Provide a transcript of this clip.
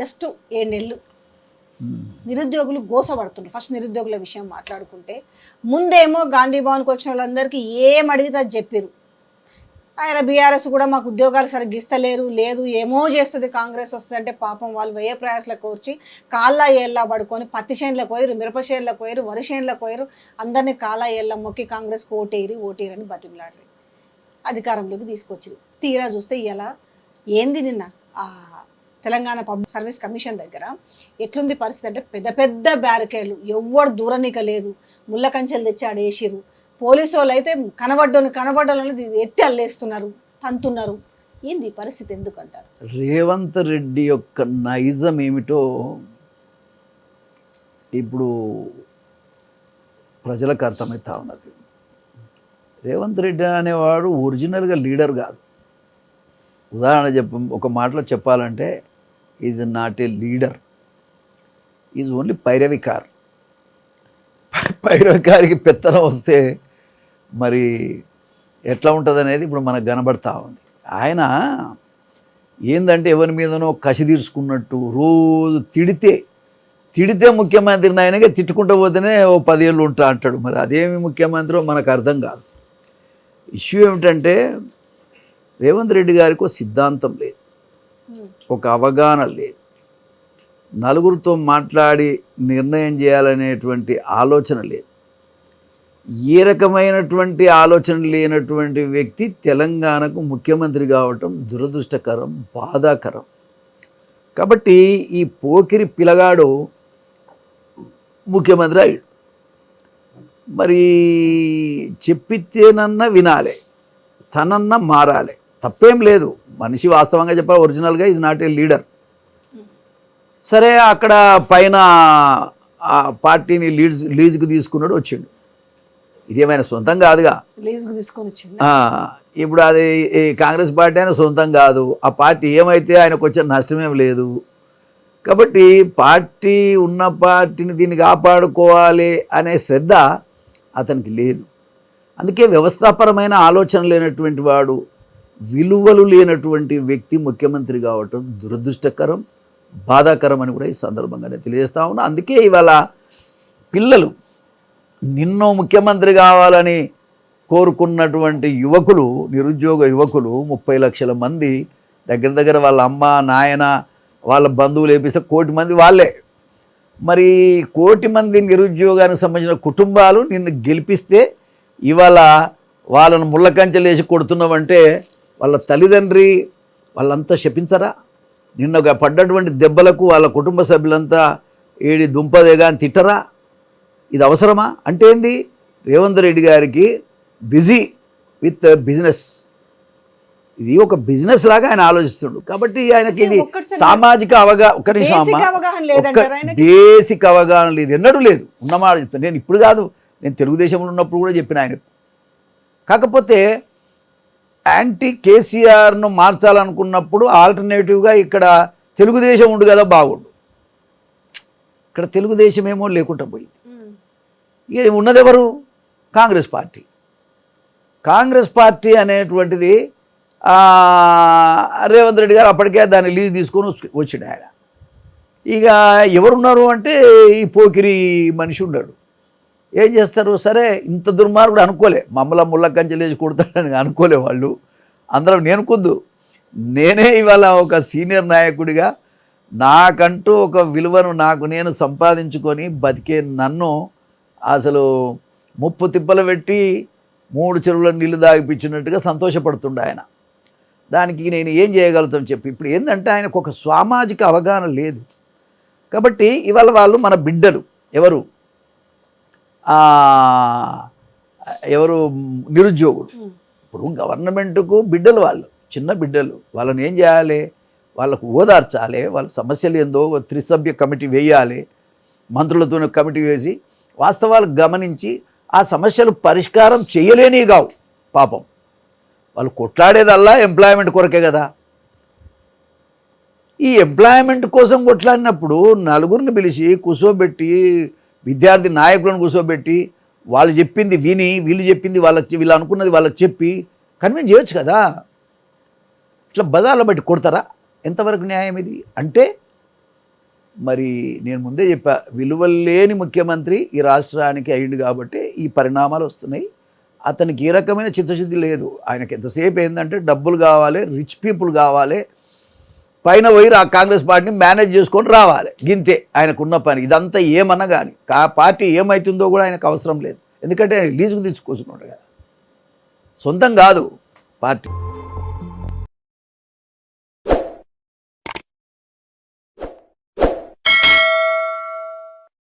Just ఏడు నెలలు. నిరుద్యోగులు గోసపడుతున్నారు ఫస్ట్ నిరుద్యోగుల విషయం మాట్లాడుకుంటే. ముందేమో గాంధీ భవన్కి వచ్చిన వాళ్ళందరికీ ఏం అడిగితే అది చెప్పారు ఆయన బీఆర్ఎస్ కూడా మాకు ఉద్యోగాలు సరిగ్గా ఇస్తలేరు లేదు ఏమో చేస్తుంది కాంగ్రెస్ వస్తుందంటే పాపం వాళ్ళు వేయ ప్రయాసలకు కోర్చి కాళ్ళ ఏళ్ళ పడుకొని పత్తి చేనులకు పోయారు మిరప చేనులకు పోయారు వరి చేనులకు పోయారు అందరినీ కాళ్ళ ఏళ్ళ మొక్కి కాంగ్రెస్కి ఓటేరి ఓటేరని బతిమలాడరు. అధికారంలోకి తీసుకొచ్చింది తీరా చూస్తే ఇలా ఏంది నిన్న? తెలంగాణ పబ్లిక్ సర్వీస్ కమిషన్ దగ్గర ఎట్లుంది పరిస్థితి అంటే పెద్ద పెద్ద బ్యారికేడ్లు. ఎవ్వడు దూరనిక లేదు. ముళ్ళ కంచెలు తెచ్చి ఆడేసిరు పోలీసు వాళ్ళు అయితే కనబడ్డోని కనబడ్డోని ఎత్తి అల్లేస్తున్నారు. తంతున్నారు. ఏంది పరిస్థితి? ఎందుకంటారు? రేవంత్ రెడ్డి యొక్క నైజం ఏమిటో ఇప్పుడు ప్రజలకు అర్థమవుతా ఉన్నది. రేవంత్ రెడ్డి అనేవాడు ఒరిజినల్గా లీడర్ కాదు. ఉదాహరణ చెప్ప ఒక మాటలో చెప్పాలంటే is not a leader is only పైరవికార్ పైరవికారికి పెత్తనం వస్తే మరి ఎట్లా ఉంటుంది అనేది ఇప్పుడు మనకు కనబడతా ఉంది. ఆయన ఏంటంటే ఎవరి మీదనో కసి తీర్చుకున్నట్టు రోజు తిడితే తిడితే ముఖ్యమంత్రిని ఆయనగా తిట్టుకుంటూ పోతేనే ఓ పదేళ్ళు ఉంటా అంటాడు. మరి అదేమి ముఖ్యమంత్రో మనకు అర్థం కాదు. ఇష్యూ ఏమిటంటే రేవంత్ రెడ్డి గారికి సిద్ధాంతం లేదు. ఒక అవగాహన లేదు. నలుగురితో మాట్లాడి నిర్ణయం చేయాలనేటువంటి ఆలోచన లేదు. ఏ రకమైనటువంటి ఆలోచన లేనటువంటి వ్యక్తి తెలంగాణకు ముఖ్యమంత్రి కావటం దురదృష్టకరం బాధాకరం. కాబట్టి ఈ పోకిరి పిలగాడు ముఖ్యమంత్రి అయ్యాడు. మరి చెప్పితేనన్నా వినాలి తనన్నా మారాలి. తప్పేం లేదు. మనిషి వాస్తవంగా చెప్పాలి ఒరిజినల్గా ఈజ్ నాట్ ఏ లీడర్ సరే అక్కడ పైన ఆ పార్టీని లీజ్ లీజుకు తీసుకున్నాడు వచ్చిండు. ఇదేమైనా సొంతం కాదుగా? ఇప్పుడు అది కాంగ్రెస్ పార్టీ అయినా సొంతం కాదు. ఆ పార్టీ ఏమైతే ఆయనకు వచ్చే నష్టమేం లేదు. కాబట్టి పార్టీ ఉన్న పార్టీని దీన్ని కాపాడుకోవాలి అనే శ్రద్ధ అతనికి లేదు. అందుకే వ్యవస్థాపరమైన ఆలోచన లేనటువంటి వాడు విలువలు లేనటువంటి వ్యక్తి ముఖ్యమంత్రి కావటం దురదృష్టకరం బాధాకరం అని కూడా ఈ సందర్భంగా నేను తెలియజేస్తా ఉన్నా. అందుకే ఇవాళ పిల్లలు నిన్ను ముఖ్యమంత్రి కావాలని కోరుకున్నటువంటి యువకులు నిరుద్యోగ యువకులు ముప్పై లక్షల మంది దగ్గర దగ్గర వాళ్ళ అమ్మ నాయన వాళ్ళ బంధువులు వేపిస్తే కోటి మంది వాళ్ళే. మరి కోటి మంది నిరుద్యోగానికి సంబంధించిన కుటుంబాలు నిన్ను గెలిపిస్తే ఇవాళ వాళ్ళను ముళ్ళకంచెలేసి కొడుతున్నావంటే వాళ్ళ తల్లిదండ్రి వాళ్ళంతా శపించరా? నిన్న ఒక పడ్డటువంటి దెబ్బలకు వాళ్ళ కుటుంబ సభ్యులంతా ఏడి దుంపదేగా అని తిట్టరా? ఇది అవసరమా? అంటే ఏంది? రేవంత్ రెడ్డి గారికి బిజీ విత్ బిజినెస్. ఇది ఒక బిజినెస్ లాగా ఆయన ఆలోచిస్తుండు. కాబట్టి ఆయనకి ఇది సామాజిక ఒక్క నిమిషం అమ్మా. అవగాహన లేదంటారా ఆయనకి? బేసిక్ అవగాహన లేదు. ఎన్నడూ లేదు. ఉన్నమాట. చెప్తాను నేను ఇప్పుడు కాదు. నేను తెలుగుదేశంలో ఉన్నప్పుడు కూడా చెప్పిన ఆయన కాకపోతే యాంటీ కేసీఆర్ను మార్చాలనుకున్నప్పుడు ఆల్టర్నేటివ్గా ఇక్కడ తెలుగుదేశం ఉండు కదా బాగుండు. ఇక్కడ తెలుగుదేశం ఏమో లేకుండా పోయింది. ఇక ఉన్నదెవరు? కాంగ్రెస్ పార్టీ. కాంగ్రెస్ పార్టీ అనేటువంటిది రేవంత్ రెడ్డి గారు అప్పటికే దాన్ని లీజ్ తీసుకొని వచ్చి- వచ్చిండు ఆయన. ఇక ఎవరున్నారు అంటే ఈ పోకిరి మనిషి ఉన్నాడు ఏం చేస్తారు? సరే ఇంత దుర్మార్గుడు అనుకోలే. మమ్మల్ని ముళ్ళ కంచెలేసి కొడతాడని అనుకోలే వాళ్ళు. అందరం నేను కుద్దు నేనే ఇవాళ ఒక సీనియర్ నాయకుడిగా నాకంటూ ఒక విలువను నాకు నేను సంపాదించుకొని బతికే నన్ను అసలు ముప్పు తిప్పలు పెట్టి మూడు చెరువుల నీళ్ళు దాగిపించినట్టుగా సంతోషపడుతుండే ఆయన. దానికి నేను ఏం చేయగలుగుతాం చెప్పి. ఇప్పుడు ఏంటంటే ఆయనకు ఒక సామాజిక అవగాహన లేదు. కాబట్టి ఇవాళ వాళ్ళు మన బిడ్డలు. ఎవరు? ఎవరు? నిరుద్యోగులు. ఇప్పుడు గవర్నమెంట్కు బిడ్డలు వాళ్ళు చిన్న బిడ్డలు. వాళ్ళని ఏం చేయాలి? వాళ్ళకు ఓదార్చాలి. వాళ్ళ సమస్యలు ఏందో త్రిసభ్య కమిటీ వేయాలి. మంత్రులతో కమిటీ వేసి వాస్తవాలు గమనించి ఆ సమస్యలు పరిష్కారం చేయలేని కావు. పాపం. వాళ్ళు కొట్లాడేదల్లా ఎంప్లాయ్మెంట్ కొరకే కదా. ఈ ఎంప్లాయ్మెంట్ కోసం కొట్లాడినప్పుడు నలుగురిని పిలిచి కూర్చోబెట్టి విద్యార్థి నాయకులను కూర్చోబెట్టి వాళ్ళు చెప్పింది విని వీళ్ళు చెప్పింది వాళ్ళకి వీళ్ళు అనుకున్నది వాళ్ళకి చెప్పి కన్విన్స్ చేయొచ్చు కదా. ఇట్లా బదాల బట్టి కొడతారా? ఎంతవరకు న్యాయం ఇది? అంటే మరి నేను ముందే చెప్పా విలువలేని ముఖ్యమంత్రి ఈ రాష్ట్రానికి అయింది కాబట్టి ఈ పరిణామాలు వస్తున్నాయి. అతనికి ఏ రకమైన చిత్తశుద్ధి లేదు. ఆయనకి ఎంతసేపు ఏంటంటే డబ్బులు కావాలి రిచ్ పీపుల్ కావాలి పైన పోయి ఆ కాంగ్రెస్ పార్టీని మేనేజ్ చేసుకొని రావాలి. గింతే. ఆయనకున్న పని. ఇదంతా ఏమన్నా కానీ ఆ పార్టీ ఏమవుతుందో కూడా ఆయనకు అవసరం లేదు. ఎందుకంటే ఆయన లీజుకు తీసుకొచ్చుకున్నాడు కదా. సొంతం కాదు పార్టీ.